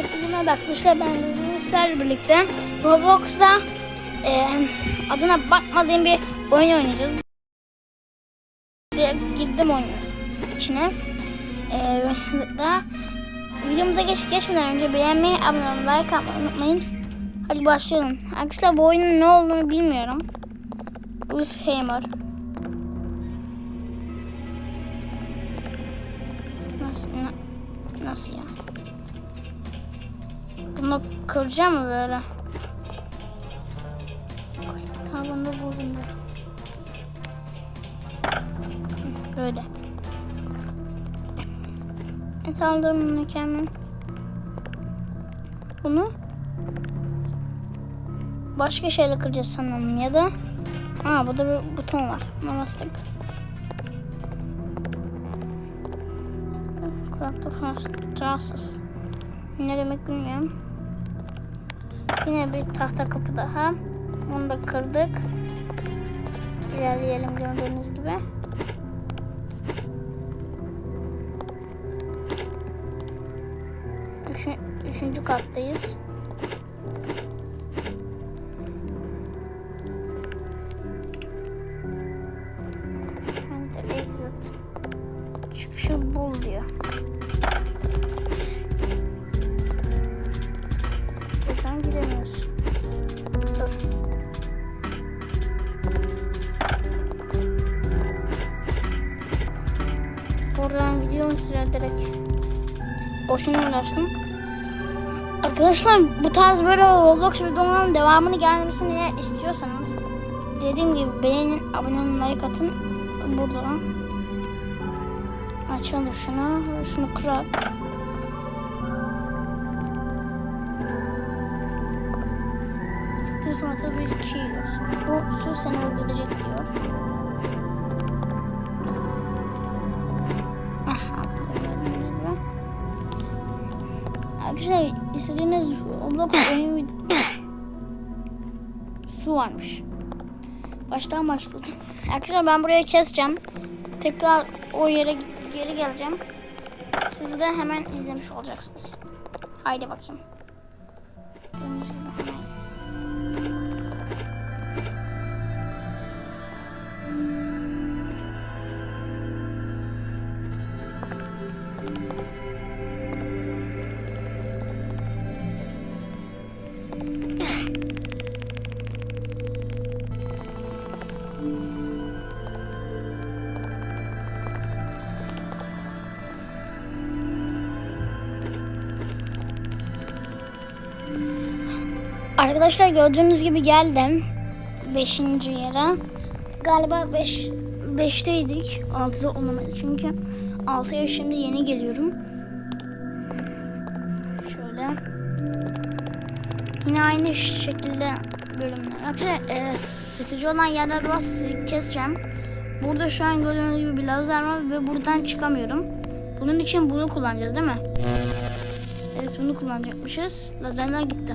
Hepinize merhaba arkadaşlar ben Rüzgar'la birlikte Roblox'ta e, adına bakmadığım bir oyun oynayacağız. Direkt girdim oyunun içine. E, da videomuza geç geçmeden önce beğenmeyi, abone olmayı, like atmayı unutmayın. Hadi başlayalım. Arkadaşlar bu oyunun ne olduğunu bilmiyorum. Bruce Hammer. Nasıl, na- nasıl ya? Bunu kıracağım mı böyle? Tabanında buldum ben. Böyle. Et aldım bunu kendim. Bunu başka şeyle kıracağız sanırım ya da Aa burada bir buton var. Buna bastık. Kulakta fransız. Ne demek bilmiyorum. Yine bir tahta kapı daha. Onu da kırdık. İlerleyelim gördüğünüz gibi. Üçün, üçüncü kattayız. Buradan gidiyormuşuz ya direkt. Boşuna uğraştım. Arkadaşlar bu tarz böyle Roblox videoların devamını gelmesini eğer istiyorsanız dediğim gibi beğenin, abone olun, like atın. Buradan açalım şunu. Şunu kırak. This water will kill us. Bu su seni öldürecek diyor. Arkadaşlar istediğiniz Roblox oyun su varmış. Baştan başladım. Arkadaşlar ben buraya keseceğim. Tekrar o yere geri geleceğim. Siz de hemen izlemiş olacaksınız. Haydi bakayım. Arkadaşlar gördüğünüz gibi geldim. Beşinci yere. Galiba 5 beş, 5'teydik. 6'da olamayız çünkü 6'ya şimdi yeni geliyorum. Şöyle. Yine aynı şekilde bölümler. Arkadaşlar e, sıkıcı olan yerler var. Keseceğim. Burada şu an gördüğünüz gibi bir lazer var ve buradan çıkamıyorum. Bunun için bunu kullanacağız değil mi? Evet bunu kullanacakmışız. Lazerler gitti.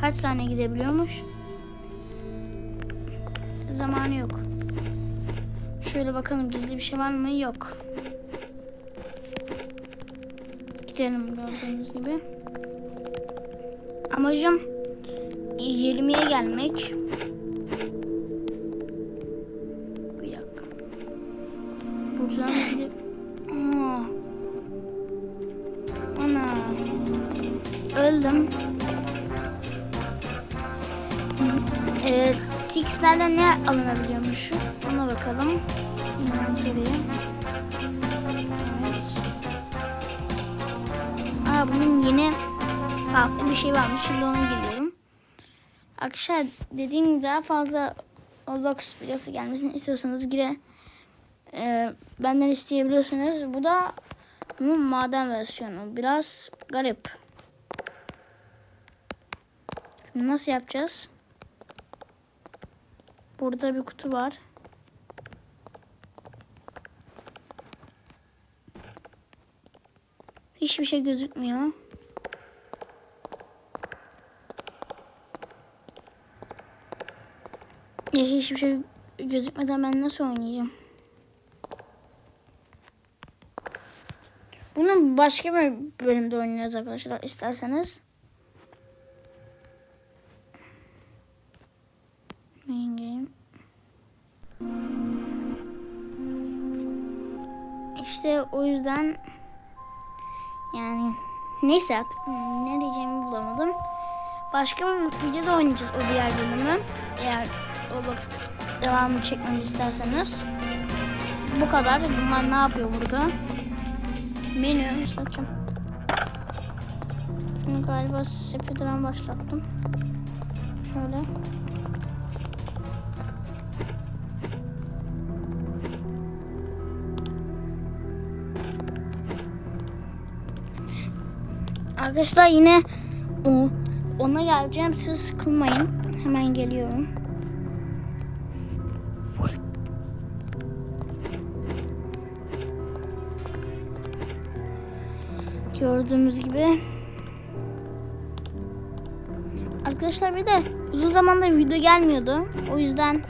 Kaç saniye gidebiliyormuş? Zamanı yok. Şöyle bakalım gizli bir şey var mı? Yok. Gidelim gördüğünüz gibi. Amacım 20'ye gelmek. Tix'lerden ne alınabiliyormuş? Ona bakalım. Inventory'e. Evet. Aa, bunun yeni farklı bir şey varmış. Şimdi ona geliyorum. Arkadaşlar dediğim gibi daha fazla Roblox videosu gelmesini istiyorsanız gire e, benden isteyebilirsiniz. Bu da bunun maden versiyonu. Biraz garip. Nasıl yapacağız? Burada bir kutu var. Hiçbir şey gözükmüyor. Ya hiçbir şey gözükmeden ben nasıl oynayacağım? Bunun başka bir bölümde oynayacağız arkadaşlar isterseniz. Yüzden yani neyse artık ne diyeceğimi bulamadım. Başka bir videoda oynayacağız o diğer bölümü. Eğer o bak devamını çekmemi isterseniz. Bu kadar. Bunlar ne yapıyor burada? Menü bakayım. Şimdi galiba speedrun başlattım. Şöyle. Arkadaşlar yine o ona geleceğim. Siz sıkılmayın. Hemen geliyorum. Gördüğünüz gibi. Arkadaşlar bir de uzun zamandır video gelmiyordu. O yüzden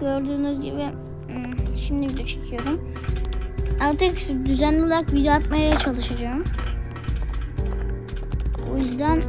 gördüğünüz gibi hmm, şimdi video çekiyorum. Artık düzenli olarak video atmaya çalışacağım. O yüzden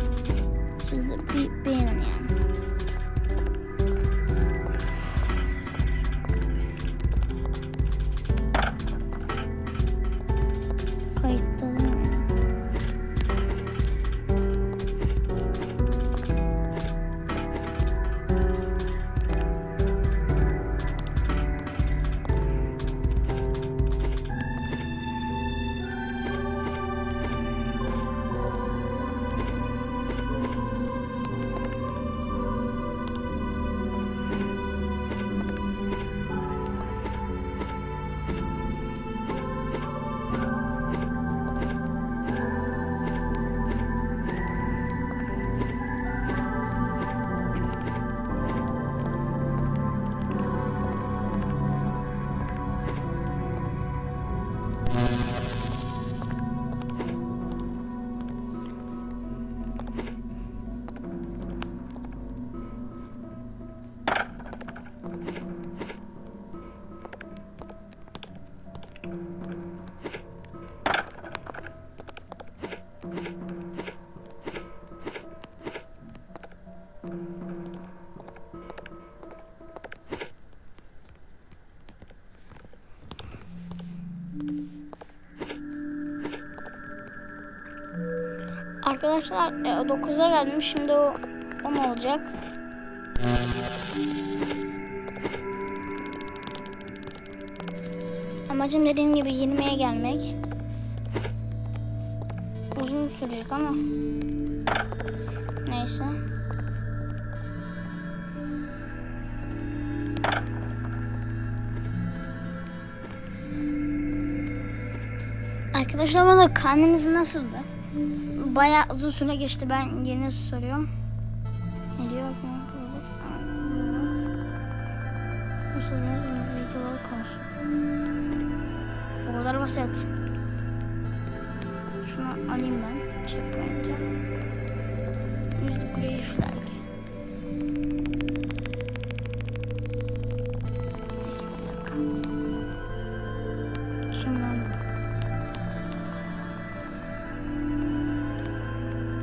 Arkadaşlar 9'a geldim. Şimdi o 10 olacak. Amacım dediğim gibi 20'ye gelmek. Uzun sürecek ama. Neyse. Arkadaşlar bana karneniz nasıldı? Bayağı uzun süre geçti. Ben yeni soruyorum. Ne diyor? Nasıl videolar konusu. Bu kadar basit. Şunu alayım ben. Checkpoint'e. Music Grey Flag. Kim lan?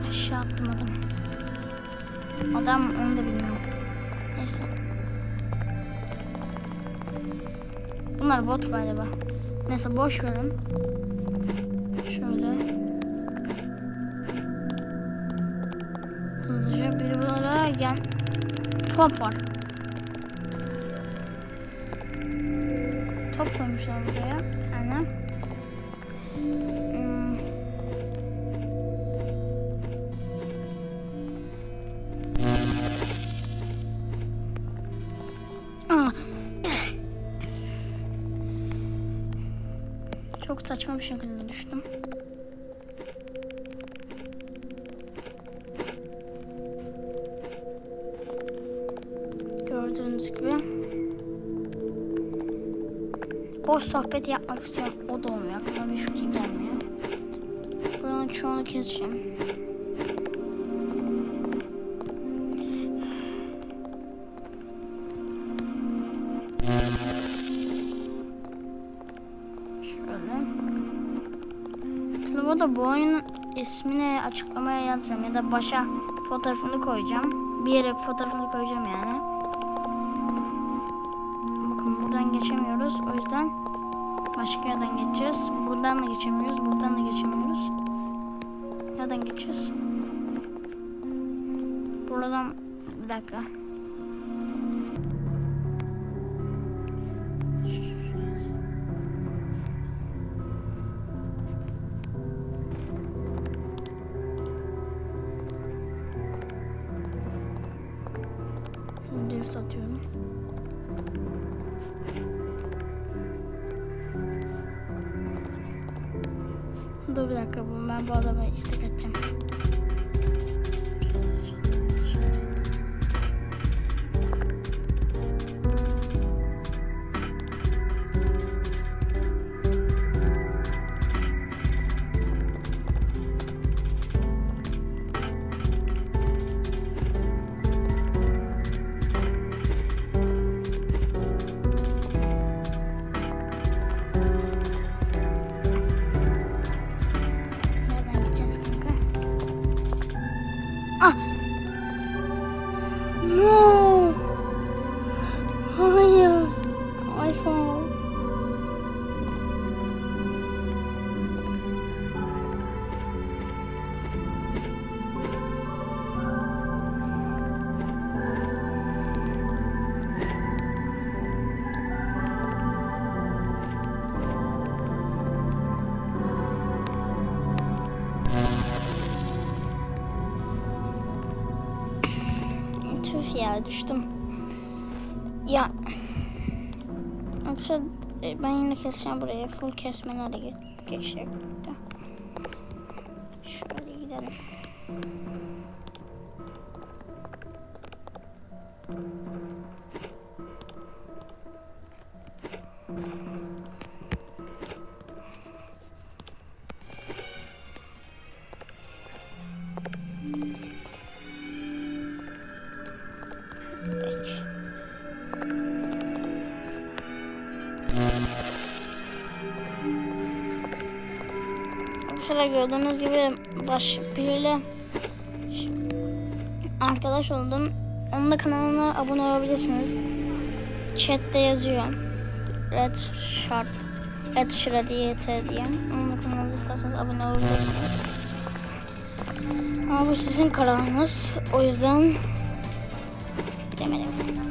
Aşağı attım adam. Adam onu da bilmiyorum. Neyse. Bunlar bot galiba. Neyse boş verin. Gel. Top var. Top koymuşlar buraya bir tane. Hmm. Aa. Çok saçma bir şekilde Gördüğünüz gibi. Boş sohbet yapmak istiyorum. O da olmuyor. Aklıma bir fikir gelmiyor. Buranın çoğunu keseceğim. Arkadaşlar bu oyunun ismini açıklamaya yazacağım ya da başa fotoğrafını koyacağım. Bir yere fotoğrafını koyacağım yani. Buradan geçemiyoruz. O yüzden başka yerden geçeceğiz. Buradan da geçemiyoruz. Buradan da geçemiyoruz. Nereden geçeceğiz? Buradan bir dakika. Dur bir dakika ben bu adama istek atacağım. Ya düştüm. Ya. Arkadaşlar e, ben yine keseceğim buraya. Full kesmelerle ge geçecek. Şöyle gidelim. Arkadaşlar gördüğünüz gibi baş biriyle arkadaş oldum. Onun da kanalına abone olabilirsiniz. Chat'te yazıyor. Red Shard. Red Shard YT diye. Onun da kanalına isterseniz abone olabilirsiniz. Ama bu sizin kararınız. O yüzden demedim.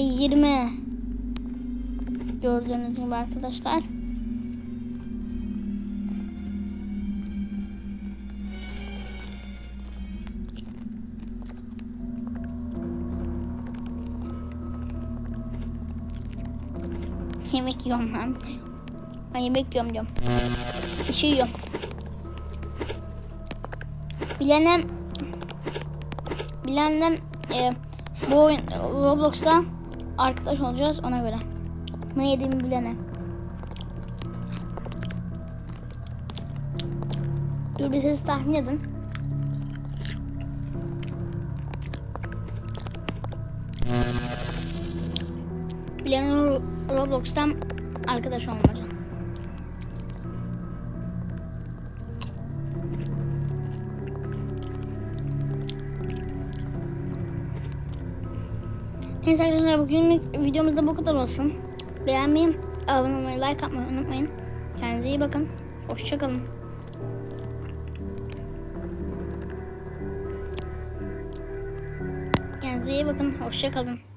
20 gördüğünüz gibi arkadaşlar. Yemek yiyorum lan. Ben yemek yiyorum diyorum. Bir şey yiyorum. Bilenem Bilenler e, bu oyun Roblox'ta arkadaş olacağız ona göre. Ne yediğimi bilene. Dur bir ses tahmin edin. Bilen Roblox'tan arkadaş olmaca. Neyse arkadaşlar bugünlük videomuzda bu kadar olsun. Beğenmeyi, abone olmayı, like atmayı unutmayın. Kendinize iyi bakın. Hoşçakalın. Kendinize iyi bakın. Hoşçakalın.